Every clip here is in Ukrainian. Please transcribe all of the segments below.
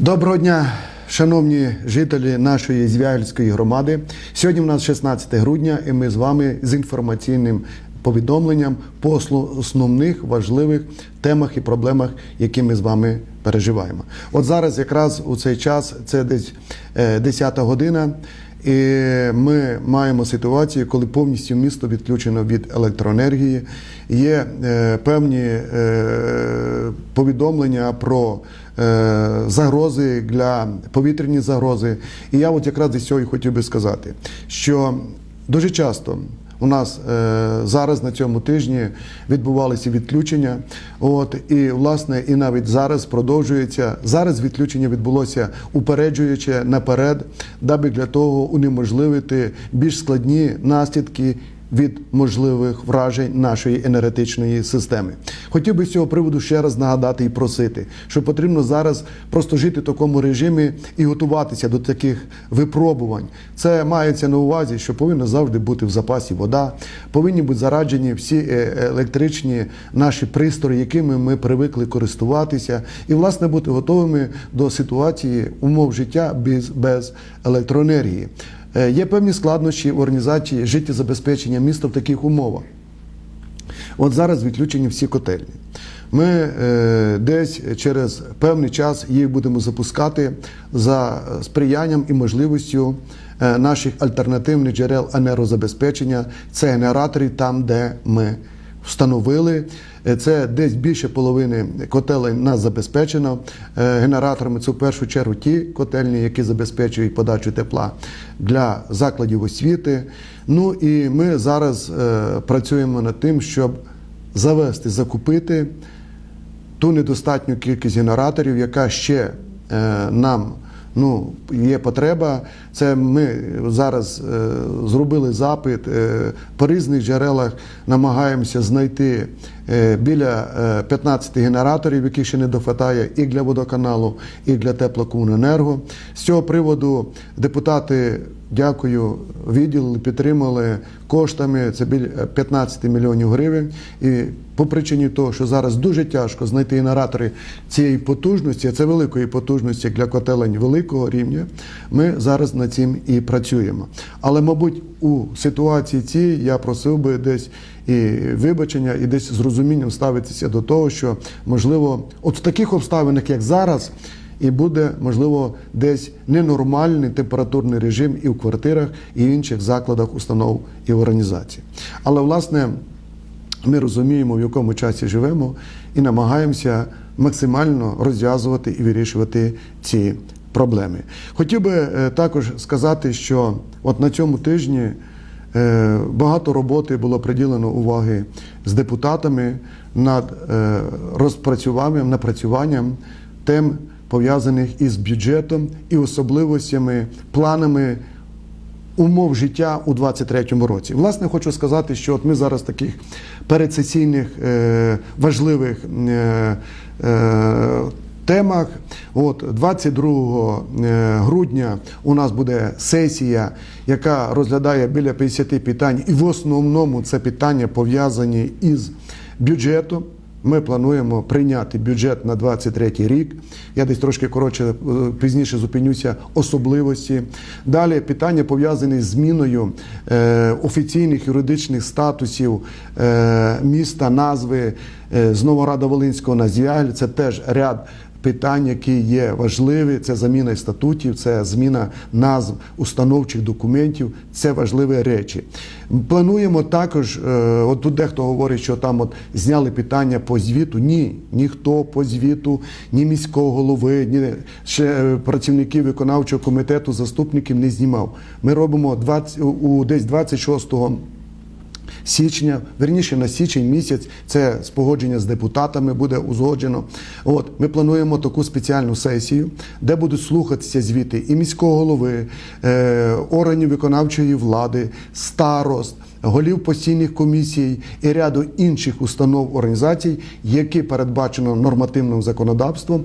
Доброго дня, шановні жителі нашої Звягельської громади. Сьогодні у нас 16 грудня, і ми з вами з інформаційним повідомленням по основних важливих темах і проблемах, які ми з вами переживаємо. От зараз, якраз у цей час, це десь е, 10 година. І ми маємо ситуацію, коли повністю місто відключено від електроенергії. Є е, певні е, повідомлення про е, загрози для повітряні загрози. І я от якраз із цього і хотів би сказати, що дуже часто. У нас е, зараз на цьому тижні відбувалися відключення. От і власне, і навіть зараз продовжується. Зараз відключення відбулося упереджуючи наперед, даби для того унеможливити більш складні наслідки від можливих вражень нашої енергетичної системи. Хотів би з цього приводу ще раз нагадати і просити, що потрібно зараз просто жити в такому режимі і готуватися до таких випробувань. Це мається на увазі, що повинна завжди бути в запасі вода, повинні бути зараджені всі е, електричні наші пристрої, якими ми привикли користуватися, і власне бути готовими до ситуації умов життя без, без електроенергії. Е, Є певні складнощі в організації життєзабезпечення міста в таких умовах. От зараз відключені всі котельні. Ми е, десь через певний час їх будемо запускати за сприянням і можливістю е, наших альтернативних джерел енергозабезпечення. Це генератори там, де ми встановили. Е, Це десь більше половини котелень нас забезпечено е, генераторами. Це в першу чергу ті котельні, які забезпечують подачу тепла для закладів освіти. Ну і ми зараз е, працюємо над тим, щоб завести, закупити ту недостатню кількість генераторів, яка ще нам ну, є потреба. Це ми зараз е, зробили запит е, по різних джерелах, намагаємося знайти біля е, 15 генераторів, яких ще не дофатає і для водоканалу, і для теплокомуненерго. З цього приводу депутати. Дякую, виділили, підтримали коштами. Це біля 15 мільйонів гривень. І по причині того, що зараз дуже тяжко знайти генератори цієї потужності, а це великої потужності для котелень великого рівня. Ми зараз над цим і працюємо. Але, мабуть, у ситуації цій я просив би десь і вибачення, і десь з розумінням ставитися до того, що можливо, от в таких обставинах, як зараз і буде можливо десь ненормальний температурний режим і в квартирах, і в інших закладах, установ і організацій. Але власне ми розуміємо, в якому часі живемо, і намагаємося максимально розв'язувати і вирішувати ці проблеми. Хотів би е, також сказати, що от на цьому тижні. Е, Багато роботи було приділено уваги з депутатами над е, розпрацюванням, напрацюванням тем, пов'язаних із бюджетом і особливостями, планами умов життя у 23-му році. Власне, хочу сказати, що от ми зараз таких передсесійних е, важливих темах. От 22 е, грудня у нас буде сесія, яка розглядає біля 50 питань, і в основному це питання пов'язані із бюджетом. Ми плануємо прийняти бюджет на 23 рік. Я десь трошки коротше е, пізніше зупинюся особливості. Далі питання пов'язані з зміною е, офіційних юридичних статусів міста, назви з Новограда Волинського на Звягель. Це теж ряд питань, які є важливі. Це заміна статутів, це зміна назв установчих документів. Це важливі речі. Плануємо також. е, От тут дехто говорить, що там от зняли питання по звіту. Ні, ніхто по звіту, ні міського голови, ні ще е, працівників виконавчого комітету, заступників не знімав. Ми робимо 20, у десь 26 січня, верніше на січень місяць, це спогодження з депутатами буде узгоджено. От ми плануємо таку спеціальну сесію, де будуть слухатися звіти і міського голови, е, органів виконавчої влади, старост. Голів постійних комісій і ряду інших установ організацій, які передбачено нормативним законодавством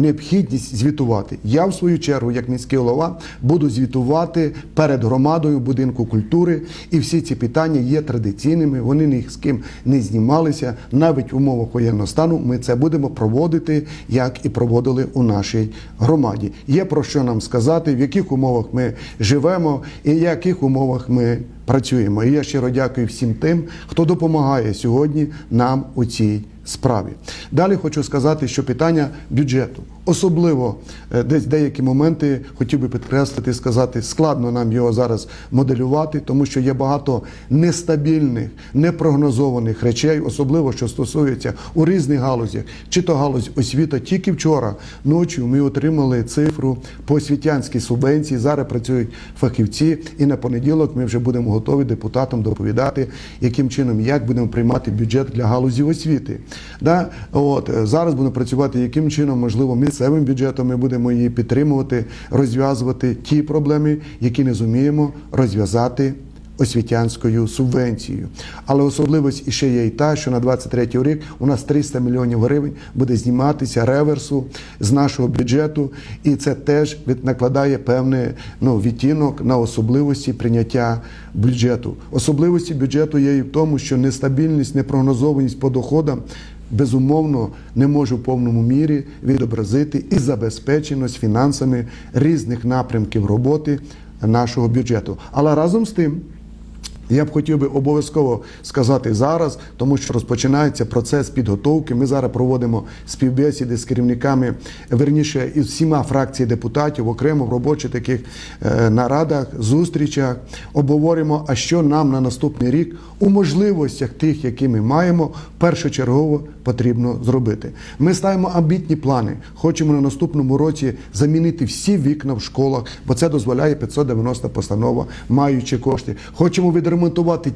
необхідність звітувати. Я, в свою чергу, як міський голова, буду звітувати перед громадою будинку культури. І всі ці питання є традиційними. Вони ні з ким не знімалися. Навіть в умовах воєнного стану ми це будемо проводити, як і проводили у нашій громаді. Є про що нам сказати, в яких умовах ми живемо і в яких умовах ми працюємо. І я щиро дякую всім тим, хто допомагає сьогодні нам у цій справі. Далі хочу сказати, що питання бюджету, особливо е, десь деякі моменти хотів би підкреслити, сказати, складно нам його зараз моделювати, тому що є багато нестабільних, непрогнозованих речей, особливо що стосується у різних галузях, чи то галузь освіта. Тільки вчора ночі ми отримали цифру по освітянській субвенції. Зараз працюють фахівці, і на понеділок ми вже будемо готові депутатам доповідати, яким чином як будемо приймати бюджет для галузі освіти. Да? От е, зараз будемо працювати, яким чином можливо місцевим бюджетом ми будемо її підтримувати, розв'язувати ті проблеми, які не зуміємо розв'язати. Освітянською субвенцією, але особливість іще є і та, що на 23 рік у нас 300 мільйонів гривень буде зніматися реверсу з нашого бюджету, і це теж накладає певний ну, відтінок на особливості прийняття бюджету. Особливості бюджету є і в тому, що нестабільність, непрогнозованість по доходам безумовно не може в повному мірі відобразити і забезпеченість фінансами різних напрямків роботи нашого бюджету. Але разом з тим. Я б хотів би обов'язково сказати зараз, тому що розпочинається процес підготовки. Ми зараз проводимо співбесіди з керівниками, верніше із всіма фракцій депутатів, окремо в робочих таких е, нарадах, зустрічах. Обговоримо, а що нам на наступний рік у можливостях тих, які ми маємо, першочергово потрібно зробити. Ми ставимо амбітні плани. Хочемо на наступному році замінити всі вікна в школах, бо це дозволяє 590 постанова, маючи кошти. Хочемо відремонтувати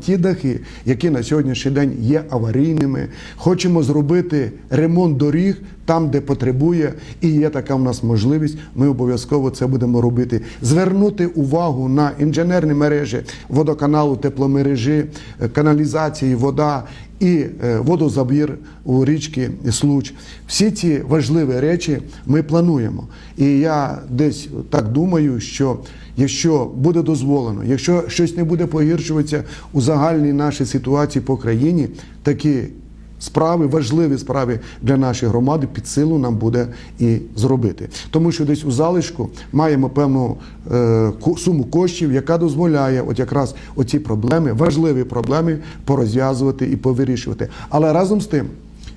ті дахи, які на сьогоднішній день є аварійними. Хочемо зробити ремонт доріг там, де потребує, і є така в нас можливість. Ми обов'язково це будемо робити. Звернути увагу на інженерні мережі водоканалу, тепломережі, е, каналізації, вода і е, водозабір у річки Случ. Всі ці важливі речі ми плануємо. І я десь так думаю, що якщо буде дозволено, якщо щось не буде погіршуватися у загальній нашій ситуації по країні, такі справи, важливі справи для нашої громади під силу нам буде і зробити. Тому що десь у залишку маємо певну е, суму коштів, яка дозволяє от якраз оці проблеми, важливі проблеми порозв'язувати і повирішувати. Але разом з тим.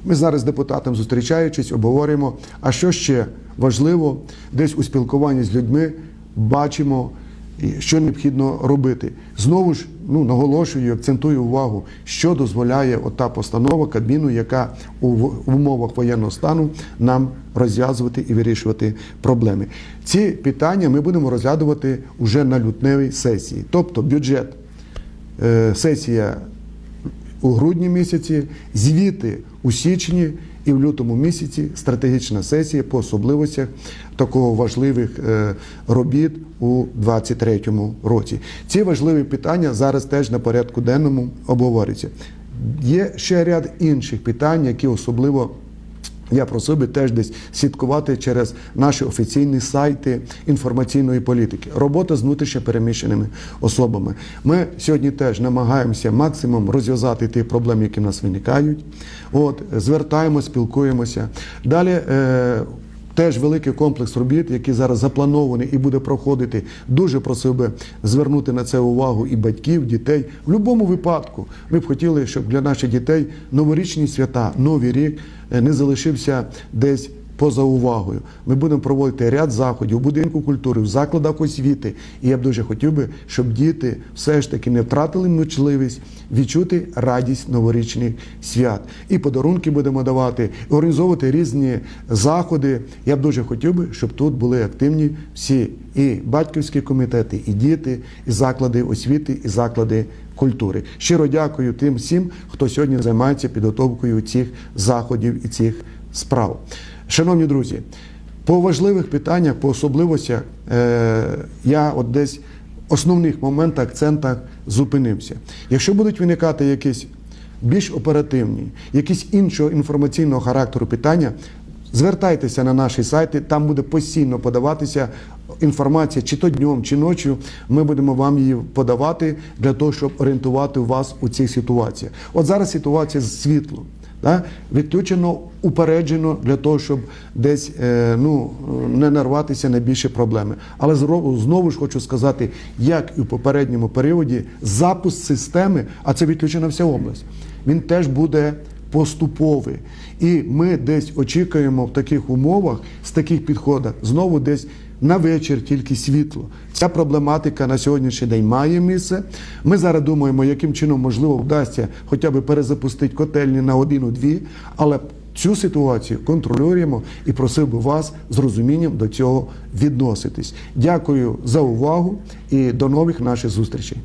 Ми зараз з депутатом зустрічаючись, обговорюємо, а що ще важливо, десь у спілкуванні з людьми бачимо, що необхідно робити. Знову ж ну, наголошую, акцентую увагу, що дозволяє ота постанова Кабміну, яка у умовах воєнного стану нам розв'язувати і вирішувати проблеми. Ці питання ми будемо розглядувати уже на лютневій сесії, тобто бюджет, е, сесія у грудні місяці, звіти у січні і в лютому місяці стратегічна сесія по особливостях такого важливих е, робіт у 2023 році. Ці важливі питання зараз теж на порядку денному обговорюються. Є ще ряд інших питань, які особливо. Я просив би теж десь слідкувати через наші офіційні сайти інформаційної політики. Робота з внутрішньо переміщеними особами. Ми сьогодні теж намагаємося максимум розв'язати ті проблеми, які в нас виникають. От звертаємо, спілкуємося. Далі. Е- Теж великий комплекс робіт, який зараз запланований і буде проходити. Дуже просив би звернути на це увагу і батьків, дітей. В будь-якому випадку ми б хотіли, щоб для наших дітей новорічні свята, новий рік е, не залишився десь поза увагою. Ми будемо проводити ряд заходів у будинку культури, в закладах освіти. І я б дуже хотів би, щоб діти все ж таки не втратили можливість відчути радість новорічних свят. І подарунки будемо давати, і організовувати різні заходи. Я б дуже хотів би, щоб тут були активні всі і батьківські комітети, і діти, і заклади освіти, і заклади культури. Щиро дякую тим всім, хто сьогодні займається підготовкою цих заходів і цих справ. Шановні друзі, по важливих питаннях, по особливостях, е, я от десь основних моментах, акцентах зупинився. Якщо будуть виникати якісь більш оперативні, якісь іншого інформаційного характеру питання, Звертайтеся на наші сайти, там буде постійно подаватися інформація, чи то днем, чи ночі. Ми будемо вам її подавати для того, щоб орієнтувати вас у цих ситуаціях. От зараз ситуація з світлом. Да? Відключено упереджено для того, щоб десь е, ну, не нарватися на більші проблеми. Але знову ж хочу сказати, як і в попередньому періоді, запуск системи, а це відключена вся область, він теж буде поступовий. І ми десь очікуємо в таких умовах, з таких підходах, знову десь на вечір тільки світло. Ця проблематика на сьогоднішній день має місце. Ми зараз думаємо, яким чином можливо вдасться хоча б перезапустити котельні на годину-дві, але цю ситуацію контролюємо і просив би вас з розумінням до цього відноситись. Дякую за увагу і до нових наших зустрічей.